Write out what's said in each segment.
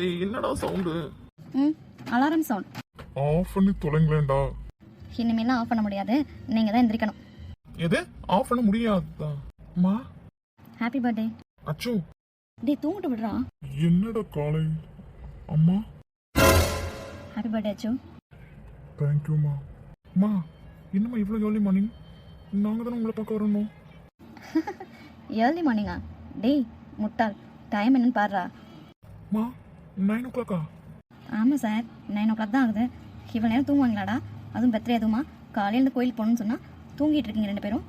டேய் என்னடா சவுண்டு? ம் அலாரம் சவுண்ட். ஆஃப் பண்ணி தொலைங்களேன்டா. இனிமேலாம் ஆஃப் பண்ண முடியாது. நீங்கள் தான் எந்திரிக்கணும். எது? ஆஃப் பண்ண முடியாதா? அம்மா ஹாப்பி பர்த்டே அச்சோ. டேய் தூங்கிட்டு விடுறா. என்னடா காலை? அம்மா? ஹாப்பி பர்த்டே அச்சு. தேங்க்யூம்மா அம்மா என்னம்மா இவ்வளோ ஏர்லி மார்னிங் நாங்கள் தானே உங்களை பார்க்க வரணும். ஏர்லி மார்னிங்கா டேய் முட்டாள். டைம் என்னன்னு பாடுறா அம்மா நைன் ஓ கிளாக்கா ஆமாம் சார் நைன் ஓ கிளாக் தான் ஆகுது. இவ்வளோ நேரம் தூங்குவாங்களாடா அதுவும் பர்த்டே அதுவுமா காலையில் கோயில் போகணும்னு சொன்னால் தூங்கிட்டு இருக்கீங்க ரெண்டு பேரும்.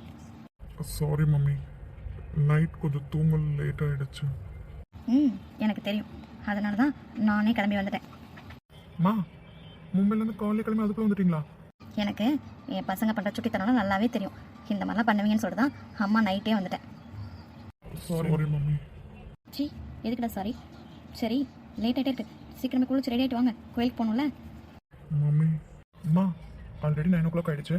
சாரி மம்மி நைட் கொஞ்சம் தூங்கல் லேட் ஆயிடுச்சு. ம் எனக்கு தெரியும். அதனால தான் நானே கிளம்பி வந்துட்டேன். அம்மா மும்பைலேருந்து காலையில் கிளம்பி அதுக்குள்ளே வந்துட்டீங்களா? எனக்கு என் பசங்க பண்ணுற சுட்டித்தனம் நல்லாவே தெரியும். இந்த மாதிரிலாம் பண்ணுவீங்கன்னு சொல்லிட்டு தான் அம்மா நைட்டே வந்துட்டேன். சாரி மம்மி சி எதுக்குடா சாரி சரி லேட் ஆகிட்டே இருக்கு. சீக்கிரமே குளிச்சு ரெடி ஆகிட்டு வாங்க. கோயிலுக்கு போகணும்ல? மம்மி அம்மா ஆல்ரெடி நைன் ஓ கிளாக் ஆயிடுச்சு.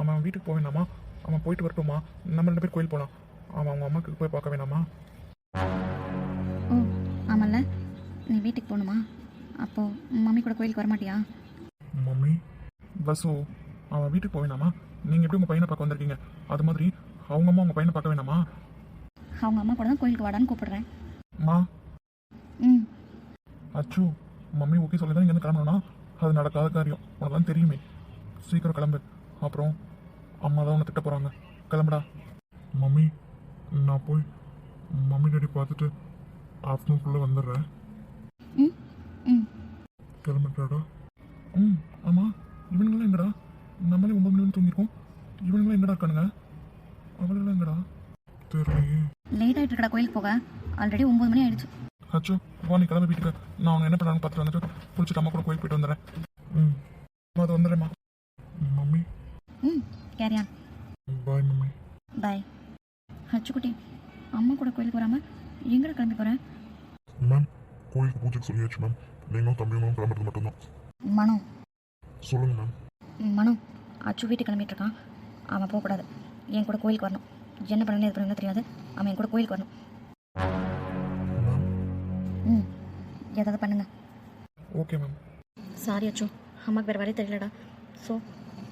அவன் வீட்டுக்கு போக வேணாமா அவன் போயிட்டு வரட்டுமா நம்ம ரெண்டு பேர் கோயில் போகலாம் அவன் அவங்க அம்மாக்கு போய் பார்க்க வேணாமா? ஓ ஆமாம்ல நீ வீட்டுக்கு போகணுமா? அப்போது மம்மி கூட கோயிலுக்கு வரமாட்டியா? மம்மி பஸ்ஸோ அவன் வீட்டுக்கு போக வேணாமா? நீங்கள் எப்படி உங்கள் பையனை பார்க்க வந்திருக்கீங்க? அது மாதிரி அவங்க அம்மா உங்கள் பையனை பார்க்க வேணாமா? அவங்க அம்மா கூட தான் கோயிலுக்கு வாடான்னு கூப்பிடுறேன். அம்மா ம். அச்சு மம்மி ஓகே சொல்லி தான் இங்கேருந்து கிளம்பணும்னா அது நடக்காத காரியம். உனக்கு தான் தெரியுமே. சீக்கிரம் கிளம்பு. அப்புறம் அம்மா தான் உன்னை திட்ட போகிறாங்க கிளம்புடா. மம்மி நான் போய் மம்மி டேடி பார்த்துட்டு ஆஃப்டர்நூன்குள்ளே வந்துடுறேன். ம் ம். கிளம்பிட்டாடா. ம் ஆமாம் இவனுங்களாம் எங்கடா? நம்மளே ஒம்பது மணி வரைக்கும் தூங்கியிருக்கோம் இவனுங்களாம் எங்கடா இருக்கானுங்க? அவளுங்களாம் எங்கடா? தெரியலையே லேட் ஆகிட்டு இருக்கடா கோயிலுக்கு போக. ஆல்ரெடி ஒம்பது மணி ஆயிடுச்சு. அச்சோ வா நீ கிளம்பி வீட்டுக்கு. நான் அவனை என்ன பண்ணான்னு பார்த்துட்டு வந்துட்டு குளிச்சுட்டு அம்மா கூட கோயில் போயிட்டு வந்துடுறேன். ம். அம்மா அது வந்துடுறேம்மா. மம்மி. ம் கேரியான் பாய் மம்மி. பாய். ஹச்சுக்குட்டி அம்மா கூட கோயிலுக்கு வராமல் எங்கடா கிளம்பி போகிறேன் மேம் கோயிலுக்கு பூஜைக்கு சொல்லியாச்சு மேம். நீங்களும் தம்பியும் கிளம்புறது மட்டும்தான். மனோ. சொல்லுங்கள் மேம். ம், மனோ. அச்சு வீட்டுக்கு கிளம்பிட்டு இருக்கான். அவன் போகக்கூடாது. என் கூட கோயிலுக்கு வரணும். என்ன பண்ணணும் எது பண்ணணும் தெரியாது. அவன் என் கூட கோயிலுக்கு வரணும். ஏதாவது பண்ணுங்க. Okay ma'am. சாரி அச்சு அம்மாக்கு வேறு வழி தெரியலடா. ஸோ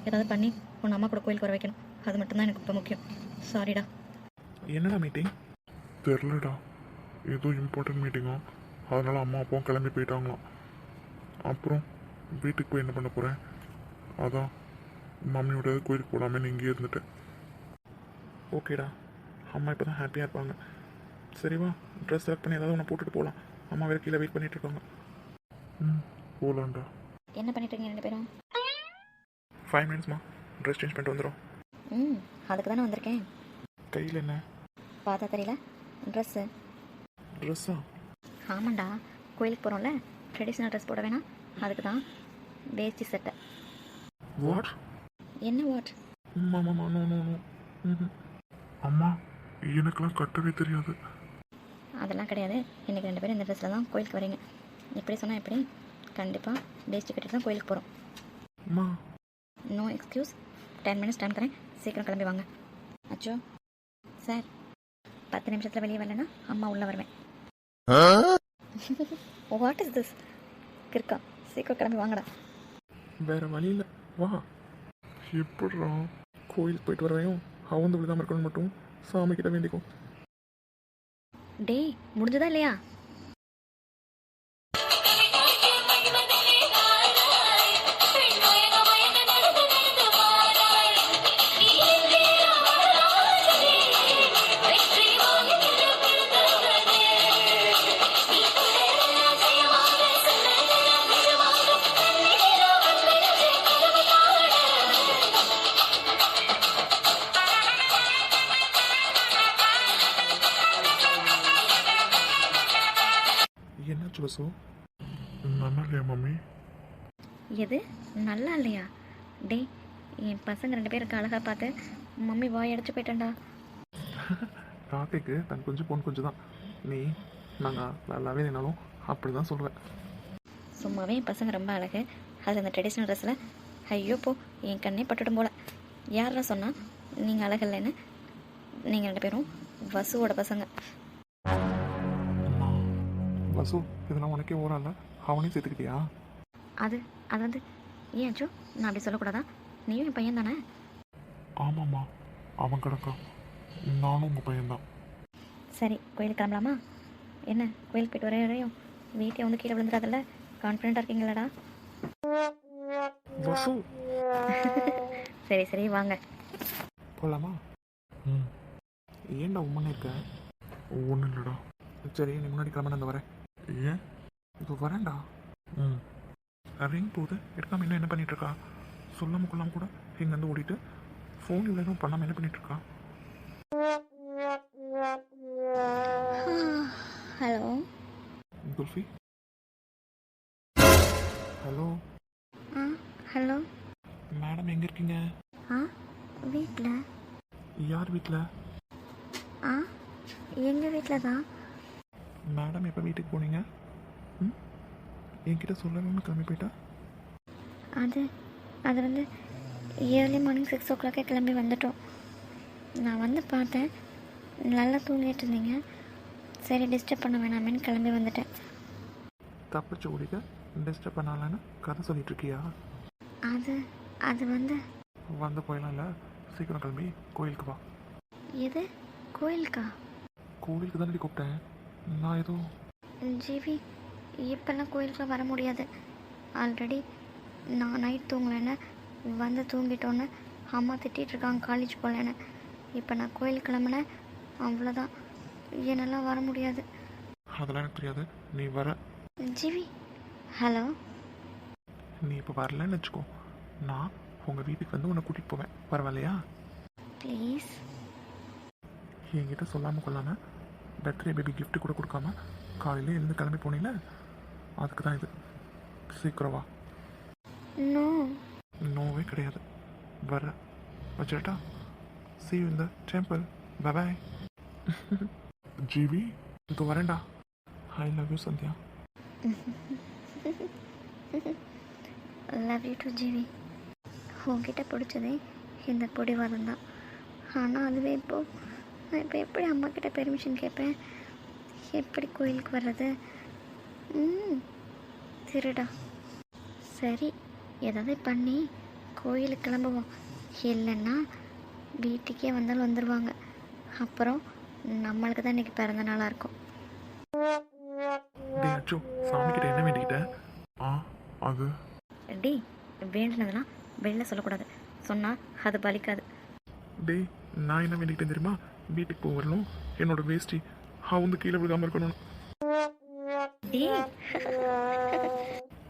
ஏதாவது பண்ணி உன் அம்மா கூட கோயிலுக்கு வர வைக்கணும். அது மட்டும்தான் எனக்கு இப்போ முக்கியம். சாரிடா என்னடா மீட்டிங் தெரிலடா ஏதோ இம்பார்ட்டன்ட் மீட்டிங்கா அதனால அம்மா அப்பாவும் கிளம்பி போயிட்டாங்களாம். அப்புறம் வீட்டுக்கு போய் என்ன பண்ண போகிறேன் அதான் மம்மியோட கோயிலுக்கு போடாமல் இங்கேயே இருந்துட்டேன். ஓகேடா. அம்மா இப்போ தான் ஹாப்பியாக இருப்பாங்க. சரி வா ட்ரெஸ் செலக்ட் பண்ணி ஏதாவது ஒன்று போட்டுட்டு போகலாம் அம்மா வேறு கீழே வெயிட் பண்ணிட்டு இருக்காங்க. ம் போகலான்டா என்ன பண்ணிட்டு இருக்கீங்க ரெண்டு பேரும்? ஃபைவ் மினிட்ஸ்மா ட்ரெஸ் சேஞ்ச் பண்ணிட்டு வந்துடும் ம் அதுக்கு தானே வந்திருக்கேன். கையில் என்ன? பார்த்தா தெரியல. ட்ரெஸ்ஸு ட்ரெஸ்ஸா ஆமாண்டா. கோயிலுக்கு போகிறோம்ல ட்ரெடிஷ்னல் ட்ரெஸ் போட வேணாம். அதுக்கு தான். வேஷ்டி சட்டை வாட் என்ன வாட் மாமா நோ நோ நோ ம் அம்மா எனக்கெல்லாம் கட்டவே தெரியாது. அதெல்லாம் கிடையாது. இன்றைக்கி ரெண்டு பேரும் இந்த ட்ரெஸ்ஸில் தான் கோயிலுக்கு வரீங்க. எப்படி சொன்னால் எப்படி? கண்டிப்பாக வேஷ்டி கட்டிட்டு தான் கோயிலுக்கு போகிறோம் அம்மா. No excuse ten minutes time தரேன். சீக்கிரம் கிளம்பி வாங்க. அச்சோ. சார் பத்து நிமிஷத்தில் வெளியே வரலன்னா அம்மா உள்ளே வருவேன். வாட் இஸ் திஸ் கிறுக்கா. சீக்கிரம் கிளம்பி வாங்கடா. வேற வழி இல்லை வா. எப்படிடா? கோயிலுக்கு போயிட்டு வரவையும் அவந்து விழுதாமல் இருக்கணும் மட்டும் சாமி கிட்ட வேண்டிக்கும் டேய் முடிஞ்சதா இல்லையா? பசு நல்லா இல்லையா மம்மி? எது? நல்லா இல்லையா? டேய் என் பசங்க ரெண்டு பேருக்கு அழகாக பார்த்து மம்மி வாய் அடைச்சு போயிட்டேன்டா. காக்கைக்கு தன் கொஞ்சம் பொன் கொஞ்சம் தான். நீ நாங்கள் நல்லாவே நின்னாலும் அப்படி தான் சொல்லுவேன் சும்மாவே என் பசங்க ரொம்ப அழகு. அதில் அந்த ட்ரெடிஷ்னல் ட்ரெஸ்ஸில் ஐயோ போ என் கண்ணே பட்டுடும் போல. யாரா சொன்னா நீங்கள் அழகில்லைன்னு நீங்கள் ரெண்டு பேரும் வசுவோட பசங்க. வசு இதெல்லாம் உனக்கே ஓரல்ல அவனையும் சேர்த்துக்கிட்டியா? அது அது வந்து ஏன் அச்சோ நான் அப்படி சொல்லக்கூடாதா? நீயும் என் பையன் தானே? ஆமாம்மா. அவன் கிடக்கா நானும் உங்கள் பையன்தான். சரி கோயிலுக்கு கிளம்பலாமா? என்ன கோயிலுக்கு போயிட்டு வர வரையும் வீட்டை வந்து கீழே விழுந்துடாதல்ல? கான்ஃபிடென்ட்டாக இருக்கீங்களாடா? வசு. சரி சரி வாங்க. போகலாமா ம். ஏன்டா உம்மனே இருக்க? ஒன்றும் இல்லைடா. சரி நீ முன்னாடி கிளம்புன இந்த வரேன். ஏன் இது வரேன்டா ம் ரிங் போகுது எடுக்காம என்ன என்ன பண்ணிட்டு இருக்கா சொல்லாம கொள்ளாம கூட இங்கேருந்து ஓடிட்டு ஃபோன் இவ்வளோ எதுவும் பண்ணாமல் என்ன பண்ணிட்டு இருக்கா ஹலோ குல்ஃபி ஹலோ ஆ ஹலோ மேடம் எங்கே இருக்கீங்க ஆ வீட்டில் யார் வீட்டில் ஆ எங்கள் வீட்டில் தான் மேடம் எப்போ வீட்டுக்கு போனீங்க? ம்? என்கிட்ட சொல்லணும்னு கிளம்பி போயிட்டா? அது அது வந்து இயர்லி மார்னிங் சிக்ஸ் ஓ கிளாக்கே கிளம்பி வந்துட்டோம். நான் வந்து பார்த்தேன் நல்லா தூங்கிட்டு இருந்தீங்க. சரி டிஸ்டர்ப் பண்ண வேணாமேன்னு கிளம்பி வந்துட்டேன். தப்பிச்சு ஓடிக்க டிஸ்டர்ப் பண்ணலான்னு கதை சொல்லிட்டு இருக்கியா? அது அது வந்து வந்து போயிடலாம் இல்லை சீக்கிரம் கிளம்பி கோயிலுக்கு வா. எது? கோயிலுக்கா? கோவிலுக்கு தானே கூப்பிட்டேன். நான் ஏதோ? ஜிவி இப்போல்லாம் கோயிலுக்குலாம் வர முடியாது. ஆல்ரெடி நான் நைட் தூங்கலைன்னு வந்து தூங்கிட்டோன்னு அம்மா திட்டிகிட்டு இருக்காங்க காலேஜ் போகலன்னு இப்போ நான் கோயிலுக்கு கிளம்புனேன். அவ்வளோதான் என்னெல்லாம் வர முடியாது. அதெல்லாம் எனக்கு தெரியாது. நீ வர. ஜிவி ஹலோ நீ இப்போ வரலன்னு வச்சுக்கோ. நான் உங்கள் வீட்டுக்கு வந்து உன்னை கூட்டிகிட்டு போவேன். பரவாயில்லையா? ப்ளீஸ் என்கிட்ட சொல்லாமல் கொள்ளாமல் பர்த்டே பேபி gift கூட கொடுக்காம காலையிலே எழுந்து கிளம்பி போனீங்களே அதுக்கு தான் இது. சீக்கிரம் வா. நோ நோவே கிடையாது. வர. வச்சுட்டா in the temple. Bye bye GV இது வரேன்டா. I love you Sandhya. Love you too GV. உங்ககிட்ட பிடிச்சதே இந்த பொடிவாதம் தான் ஆனால் அதுவே இப்போ நான் இப்போ எப்படி அம்மா கிட்ட பெர்மிஷன் கேட்பேன் எப்படி கோயிலுக்கு வர்றது? ம் திருடா. சரி ஏதாவது பண்ணி கோயிலுக்கு கிளம்புவோம். இல்லைன்னா வீட்டுக்கே வந்தாலும் வந்துடுவாங்க அப்புறம் நம்மளுக்கு தான் இன்றைக்கி பிறந்த நாளாக இருக்கும். டே அச்சோ சாமி கிட்ட என்ன வேண்டிக்கிட்ட? ஆ அது? வெளில சொல்லக்கூடாது. சொன்னால் அது பலிக்காது. டேய் நான் என்ன வேண்டிக்கிட்டேன் தெரியுமா? வீட்டுக்கு போக வரணும். என்னோட வேஷ்டி. வந்து கீழே விழுகாம இருக்கணும்.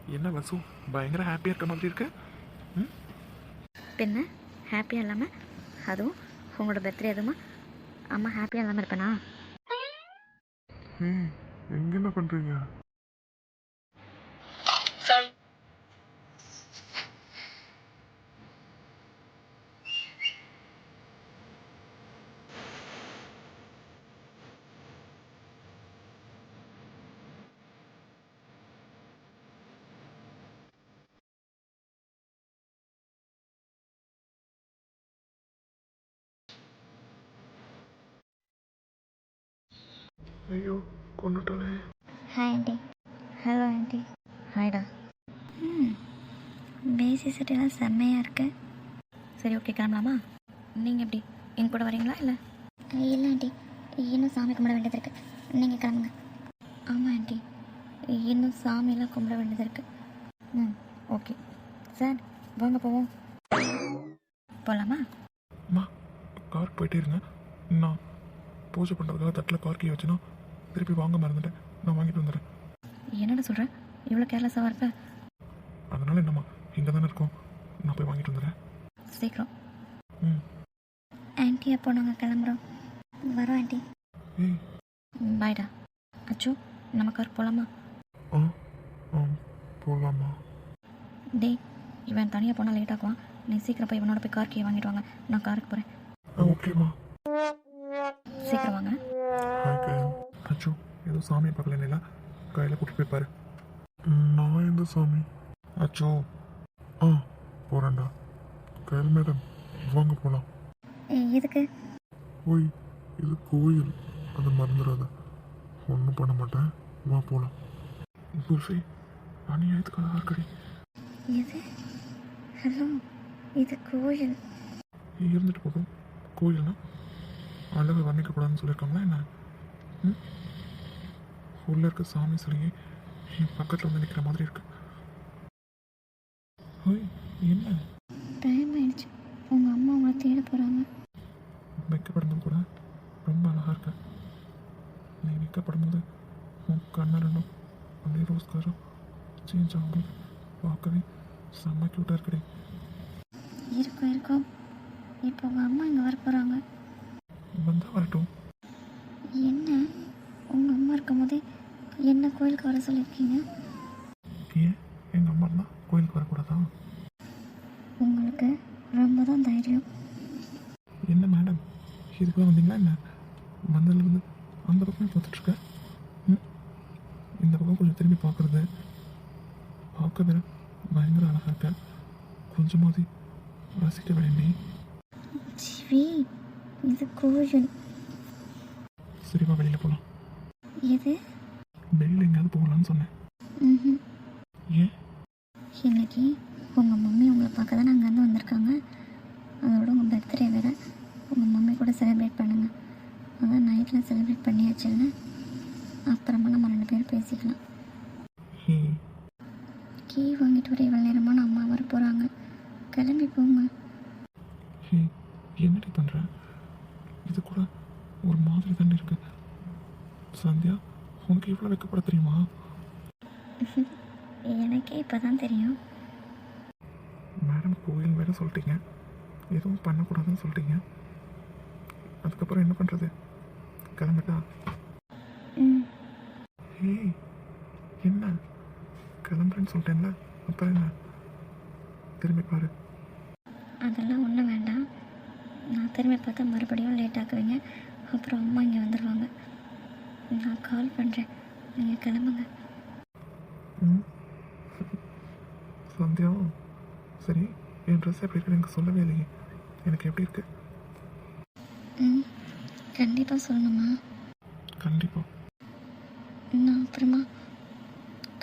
என்ன வசு? பயங்கர ஹாப்பியாக இருக்க மாதிரி இருக்கு? ம்? பின்ன ஹாப்பியாக இல்லாமல் அதுவும் உங்களோட பர்த்டே அதுமா அம்மா ஹாப்பியாக இல்லாமல் இருப்பேனா? ஏய் எங்க என்ன பண்ணுறீங்க ஐயோ கொண்டுட்டாலே ஹாய் ஆண்டி ஹலோ ஆண்டி ஹாய்டா ம் பேசி செட்டெல்லாம் செம்மையாக இருக்கு. சரி ஓகே கிளம்பலாமா? நீங்கள் எப்படி? என் கூட வரீங்களா இல்லை? இல்லை ஆண்டி. இன்னும் சாமி கும்பிட வேண்டியது இருக்கு. நீங்கள் கிளம்புங்க. ஆமாம் ஆண்டி. இன்னும் சாமியெல்லாம் கும்பிட வேண்டியது இருக்கு. ம் ஓகே சார் வாங்க போவோம். போகலாமா அம்மா காருக்கு போயிட்டே இருங்க. நான் பூஜை பண்ணுறதுக்காக தட்டில் கார் கீ வச்சுனா திருப்பி வாங்க மறந்துட்டேன். நான் வாங்கிட்டு வந்துடுறேன். என்னடா சொல்கிறேன் இவ்வளோ கேர்லெஸ்ஸாக இருப்ப அதனால என்னம்மா இங்கே தானே இருக்கோம். நான் போய் வாங்கிட்டு வந்துடுறேன். சீக்கிரம். ம். ஆண்டி அப்போ நாங்கள் கிளம்புறோம். வரோம் ஆண்டி. ஏய். பாய்டா. அச்சோ நம்ம கார் போகலாமா ஆ ஆ போகலாமா டேய் இவன் தனியாக போனால் லேட் ஆகுவான் நீ சீக்கிரம் போய் இவனோட போய் கார் கீ வாங்கிட்டு வாங்க. நான் காருக்கு போகிறேன் ஓகேம்மா. சீக்கிரம் வாங்க. ஏதோ சாமியை பார்க்கல இல்லை கையில் கூட்டிட்டு போய் பாரு. நான் எந்த சாமி? அச்சோ. ஆ போகிறேன்டா கயல் மேடம் வாங்க போகலாம் எதுக்கு? ஓய் இது கோயில். அதை மறந்துடாத. ஒன்றும் பண்ண மாட்டேன். வா போகலாம் குல்ஃபி அநியாயத்துக்கு அழகா இருக்கடி எது? ஹலோ இது கோயில். இருந்துட்டு போதும். கோயில்னா அழகை வர்ணிக்கக்கூடாதுன்னு சொல்லியிருக்காங்களா என்ன? ம்? உள்ள இருக்க சாமி சிலையே என் பக்கத்தில் வந்து நிற்கிற மாதிரி இருக்கு. ஹோய் என்ன? டைம் ஆயிடுச்சு. உங்கள் அம்மா உங்களை தேட போகிறாங்க வைக்கப்படும்போது கூட. ரொம்ப அழகாக இருக்க. நீ வைக்கப்படும்போது உன் கண்ணை ரெண்டும் அப்படியே ரோஸ் கலரும் சேஞ்ச் ஆகும்போது பார்க்கவே செம்ம க்யூட்டாக இருக்குடி இருக்கும் இருக்கும் இப்போ உங்கள் அம்மா இங்கே வர போகிறாங்க வந்தால் வரட்டும். என்ன? உங்கள் அம்மா இருக்கும்போதே என்ன கோயிலுக்கு வர சொல்லியிருக்கீங்க? ஏன்? எங்கள் அம்மா இருந்தால் கோயிலுக்கு வரக்கூடாதா? உங்களுக்கு ரொம்ப தான் தைரியம். என்ன மேடம்? இதுக்கு தான் வந்தீங்களா என்ன? வந்ததுலேருந்து அந்த பக்கமே பார்த்துட்ருக்க? ம். இந்த பக்கம் கொஞ்சம் திரும்பி பார்க்குறது. பார்க்க வேற பயங்கர அழகாக இருக்க. கொஞ்சமாவது ரசிக்க வேண்டி சிவி இது கோயில். சரிவா வெளியில் போகலாம் எது? வெளியில் எங்கேயாவது போகலான்னு சொன்னேன். ஏன்? இன்னைக்கு உங்கள் மம்மி உங்களை பார்க்க தான் அங்கேருந்து வந்திருக்காங்க. அதோட உங்கள் பர்த்டே வேறு உங்கள் மம்மி கூட செலிப்ரேட் பண்ணுங்கள் அதான் நைட்டில் செலிப்ரேட் பண்ணியாச்சுல்ல? அப்புறமா நம்ம ரெண்டு பேரும் பேசிக்கலாம். கீ வாங்கிட்டு வர இவ்வளோ நேரமான அம்மா வர போகிறாங்க கிளம்பி போங்க. என்னடி பண்ணுற இது கூட ஒரு மாதிரி தானே இருக்கு. சந்தியா? உனக்கு இவ்வளோ வைக்கப்பட தெரியுமா? எனக்கே இப்போ தான் தெரியும். மேடம் கோயில் வேற சொல்லிட்டீங்க. எதுவும் பண்ணக்கூடாதுன்னு சொல்லிட்டீங்க. அதுக்கப்புறம் என்ன பண்ணுறது கிளம்பிட்டா? ஏய் என்ன? கிளம்புறேன்னு சொல்லிட்டேன்ல அப்புறம் என்ன? திரும்பி பாரு. அதெல்லாம் ஒன்றும் வேண்டாம். நான் திரும்பி பார்த்தா மறுபடியும் லேட் ஆக்குவீங்க. அப்புறம் அம்மா இங்கே வந்துடுவாங்க நான் கால் பண்ணுறேன் நீங்கள் கிளம்புங்க. சந்தியா சரி என் ட்ரெஸ் எப்படி இருக்குன்னு எனக்கு சொல்லவே இல்லையே. எனக்கு எப்படி இருக்கு? ம் கண்டிப்பாக சொல்லணுமா கண்டிப்பாக நான் அப்புறமா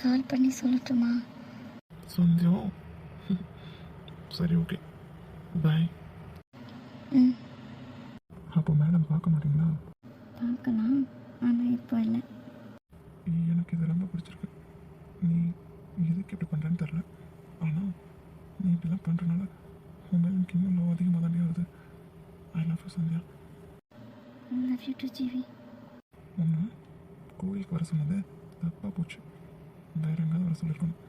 கால் பண்ணி சொல்லட்டுமா? சந்தியா சரி ஓகே பாய் ம். அப்போ மேடம் பார்க்க மாட்டீங்களா? பார்க்கலாம். ஆனால் இப்போ இல்லை. எனக்கு இது ரொம்ப பிடிச்சிருக்கு. நீ எதுக்கு இப்படி பண்ணுறேன்னு தெரில ஆனால் நீ இப்படிலாம் பண்ணுறனால உன் மேலே எனக்கு இன்னும் அதிகமாக தாண்டி ஆகுது I love you Sandhya. Love you too GV. ஒன்று கோயிலுக்கு வர சொன்னது தப்பாக போச்சு. வேற எங்காவது வர சொல்லியிருக்கணும்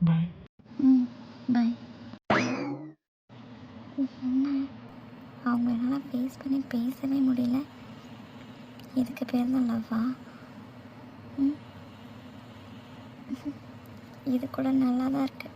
பாய் ம் பாய் என்ன? அவங்க என்னால் ஃபேஸ் பண்ணி பேசவே முடியல. இதுக்கு பேர் தான் லவ்வா? ம். இது கூட நல்லா தான் இருக்கு.